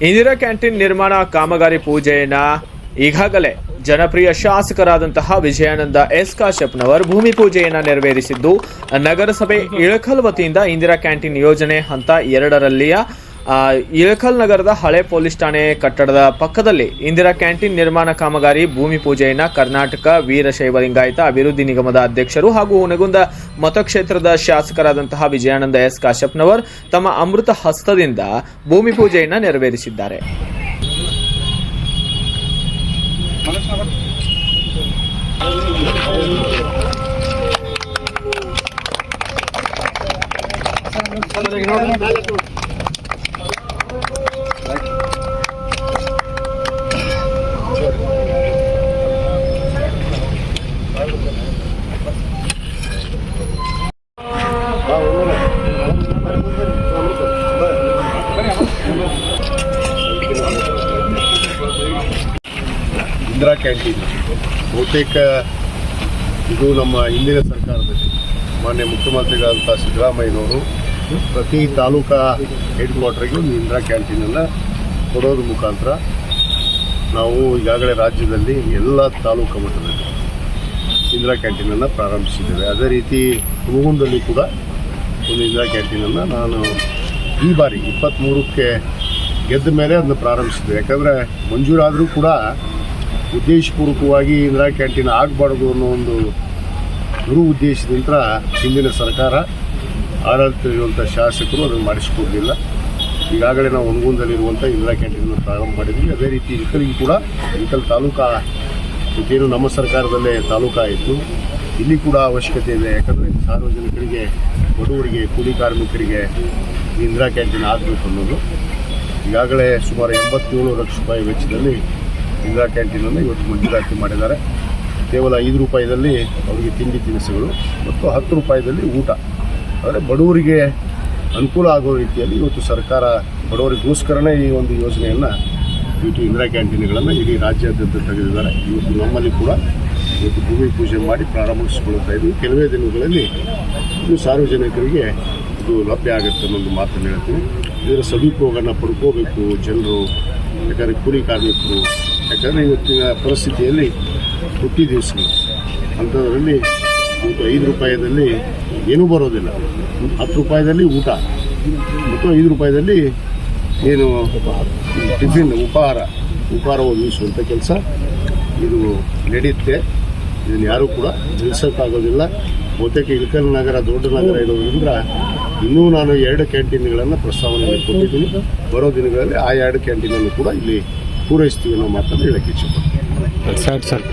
Indira canteen ನಿರ್ಮಾಣ ಕಾಮಗಾರಿ ಪೂಜೆಯನ್ನ ಈಗಾಗಲೇ ಜನಪ್ರಿಯ ಶಾಸಕರಾದಂತಹ ವಿಜಯಾನಂದ ಎಸ್ ಕಾಶ್ಯಪ್ನವರ್ ಭೂಮಿ ಪೂಜೆಯನ್ನ ನೆರವೇರಿಸಿದ್ದು, ನಗರಸಭೆ ಇಳಕಲ್ ವತಿಯಿಂದ ಇಂದಿರಾ ಕ್ಯಾಂಟೀನ್ ಯೋಜನೆ ಹಂತ ಎರಡರಲ್ಲಿಯ ಇಳಕಲ್ ನಗರದ ಹಳೆ ಪೊಲೀಸ್ ಠಾಣೆ ಕಟ್ಟಡದ ಪಕ್ಕದಲ್ಲಿ ಇಂದಿರಾ ಕ್ಯಾಂಟೀನ್ ನಿರ್ಮಾಣ ಕಾಮಗಾರಿ, ಭೂಮಿ ಪೂಜೆಯನ್ನು ಕರ್ನಾಟಕ ವೀರಶೈವ ಲಿಂಗಾಯತ ಅಭಿವೃದ್ಧಿ ನಿಗಮದ ಅಧ್ಯಕ್ಷರು ಹಾಗೂ ಹುನಗುಂದ ಮತಕ್ಷೇತ್ರದ ಶಾಸಕರಾದಂತಹ ವಿಜಯಾನಂದ ಎಸ್ ಕಾಶ್ಯಪ್ನವರ್ ತಮ್ಮ ಅಮೃತ ಹಸ್ತದಿಂದ ಭೂಮಿ ಪೂಜೆಯನ್ನು ನೆರವೇರಿಸಿದ್ದಾರೆ. ಇಂದಿರಾ ಕ್ಯಾಂಟೀನ್ ಬಹುತೇಕ ಇದು ನಮ್ಮ ಹಿಂದಿನ ಸರ್ಕಾರದಲ್ಲಿ ಮಾನ್ಯ ಮುಖ್ಯಮಂತ್ರಿಗಳಾದಂಥ ಸಿದ್ದರಾಮಯ್ಯನವರು ಪ್ರತಿ ತಾಲೂಕಾ ಹೆಡ್ ಕ್ವಾರ್ಟರ್ಗೆ ಒಂದು ಇಂದಿರಾ ಕ್ಯಾಂಟೀನನ್ನು ಕೊಡೋದ್ರ ಮುಖಾಂತರ ನಾವು ಈಗಾಗಲೇ ರಾಜ್ಯದಲ್ಲಿ ಎಲ್ಲ ತಾಲೂಕು ಮಟ್ಟದಲ್ಲಿ ಇಂದಿರಾ ಕ್ಯಾಂಟೀನನ್ನು ಪ್ರಾರಂಭಿಸಿದ್ದೇವೆ. ಅದೇ ರೀತಿ ಹುನಗುಂದಲ್ಲಿ ಕೂಡ ಒಂದು ಇಂದಿರಾ ಕ್ಯಾಂಟೀನನ್ನು ನಾನು ಈ ಬಾರಿ ಇಪ್ಪತ್ತ್ಮೂರಕ್ಕೆ ಗೆದ್ದ ಮೇಲೆ ಅದನ್ನು ಪ್ರಾರಂಭಿಸಿದ್ದೆ ಯಾಕಂದರೆ ಮಂಜೂರಾದರೂ ಕೂಡ ಉದ್ದೇಶಪೂರ್ವಕವಾಗಿ ಇಂದಿರಾ ಕ್ಯಾಂಟೀನ್ ಆಗಬಾರ್ದು ಅನ್ನೋ ಒಂದು ಗುರು ಉದ್ದೇಶದಿಂದ ಹಿಂದಿನ ಸರ್ಕಾರ ಆಡಳಿತವಿರುವಂಥ ಶಾಸಕರು ಅದನ್ನು ಮಾಡಿಸಿಕೊಡಲಿಲ್ಲ. ಈಗಾಗಲೇ ನಾವು ಹುನಗುಂದಲ್ಲಿರುವಂಥ ಇಂದಿರಾ ಕ್ಯಾಂಟೀನನ್ನು ಪ್ರಾರಂಭ ಮಾಡಿದ್ವಿ. ಅದೇ ರೀತಿ ಇಳಕಲಿಗೆ ಕೂಡ ಇಳಕಲ್ ತಾಲೂಕಾ ಇದೇನು ನಮ್ಮ ಸರ್ಕಾರದಲ್ಲೇ ತಾಲೂಕಾ ಇತ್ತು. ಇಲ್ಲಿ ಕೂಡ ಅವಶ್ಯಕತೆ ಇದೆ. ಯಾಕಂದರೆ ಸಾರ್ವಜನಿಕರಿಗೆ, ಬಡವರಿಗೆ, ಕೂಲಿ ಕಾರ್ಮಿಕರಿಗೆ ಇಂದಿರಾ ಕ್ಯಾಂಟೀನ್ ಆಗಬೇಕು ಅನ್ನೋದು. ಈಗಾಗಲೇ ಸುಮಾರು ಎಂಬತ್ತೇಳು ಲಕ್ಷ ರೂಪಾಯಿ ವೆಚ್ಚದಲ್ಲಿ ಇಂದಿರಾ ಕ್ಯಾಂಟೀನನ್ನು ಇವತ್ತು ಮಂಜೂರಾತಿ ಮಾಡಿದ್ದಾರೆ. ಕೇವಲ ಐದು ರೂಪಾಯಿದಲ್ಲಿ ಅವರಿಗೆ ತಿಂಡಿ ತಿನಿಸುಗಳು ಮತ್ತು ಹತ್ತು ರೂಪಾಯಿದಲ್ಲಿ ಊಟ. ಅಂದರೆ ಬಡವರಿಗೆ ಅನುಕೂಲ ಆಗೋ ರೀತಿಯಲ್ಲಿ ಇವತ್ತು ಸರ್ಕಾರ ಬಡವರಿಗೋಸ್ಕರನೇ ಈ ಒಂದು ಯೋಜನೆಯನ್ನು ಇವತ್ತು ಇಂದಿರಾ ಕ್ಯಾಂಟೀನ್ಗಳನ್ನು ಇಡೀ ರಾಜ್ಯಾದ್ಯಂತ ತೆಗೆದಿದ್ದಾರೆ. ಇವತ್ತು ನಮ್ಮಲ್ಲಿ ಕೂಡ ಇವತ್ತು ಭೂಮಿ ಪೂಜೆ ಮಾಡಿ ಪ್ರಾರಂಭಿಸಿಕೊಳ್ಳುತ್ತಾ ಇದ್ದೀವಿ. ಕೆಲವೇ ದಿನಗಳಲ್ಲಿ ಇದು ಸಾರ್ವಜನಿಕರಿಗೆ ಇದು ಲಭ್ಯ ಆಗುತ್ತೆ ಅನ್ನೋದು ಮಾತನ್ನು ಹೇಳ್ತೀನಿ. ಇದರ ಸದುಪಯೋಗನ ಪಡ್ಕೋಬೇಕು ಜನರು. ಯಾಕಂದರೆ ಕೂಲಿ ಕಾರ್ಮಿಕರು ಯಾಕಂದರೆ ಇವತ್ತಿನ ಪರಿಸ್ಥಿತಿಯಲ್ಲಿ ಹುಟ್ಟಿ ದಿವಸಗಳು ಅಂಥದ್ರಲ್ಲಿ ಮತ್ತು ಐದು ರೂಪಾಯಿದಲ್ಲಿ ಏನೂ ಬರೋದಿಲ್ಲ. ಹತ್ತು ರೂಪಾಯಿದಲ್ಲಿ ಊಟ ಮತ್ತು ಐದು ರೂಪಾಯಿದಲ್ಲಿ ಏನು ಟಿಫಿನ್, ಉಪಹಾರ ಉಪಹಾರ ಒದಗಿಸುವಂಥ ಕೆಲಸ ಇದು ನಡೆಯುತ್ತೆ. ಇದನ್ನು ಯಾರೂ ಕೂಡ ನಿಲ್ಲಿಸೋಕ್ಕಾಗೋದಿಲ್ಲ. ಬಹುತೇಕ ಇಳಕಲ್ ನಗರ, ದೊಡ್ಡ ನಗರ ಇರೋದ್ರಿಂದ ಇನ್ನೂ ನಾನು ಎರಡು ಕ್ಯಾಂಟೀನ್ಗಳನ್ನು ಪ್ರಸ್ತಾವನೆ ಕೊಟ್ಟಿದ್ದೀನಿ ಬರೋ ದಿನಗಳಲ್ಲಿ ಆ ಎರಡು ಕ್ಯಾಂಟೀನನ್ನು ಕೂಡ ಇಲ್ಲಿ ಪೂರೈಸ್ತೀವಿ ಅನ್ನೋ ಮಾತನ್ನು ಹೇಳಕ್ಕೆ ಇಚ್ಛೆಪಡ್ತೀನಿ ಸರ್ ಸರ್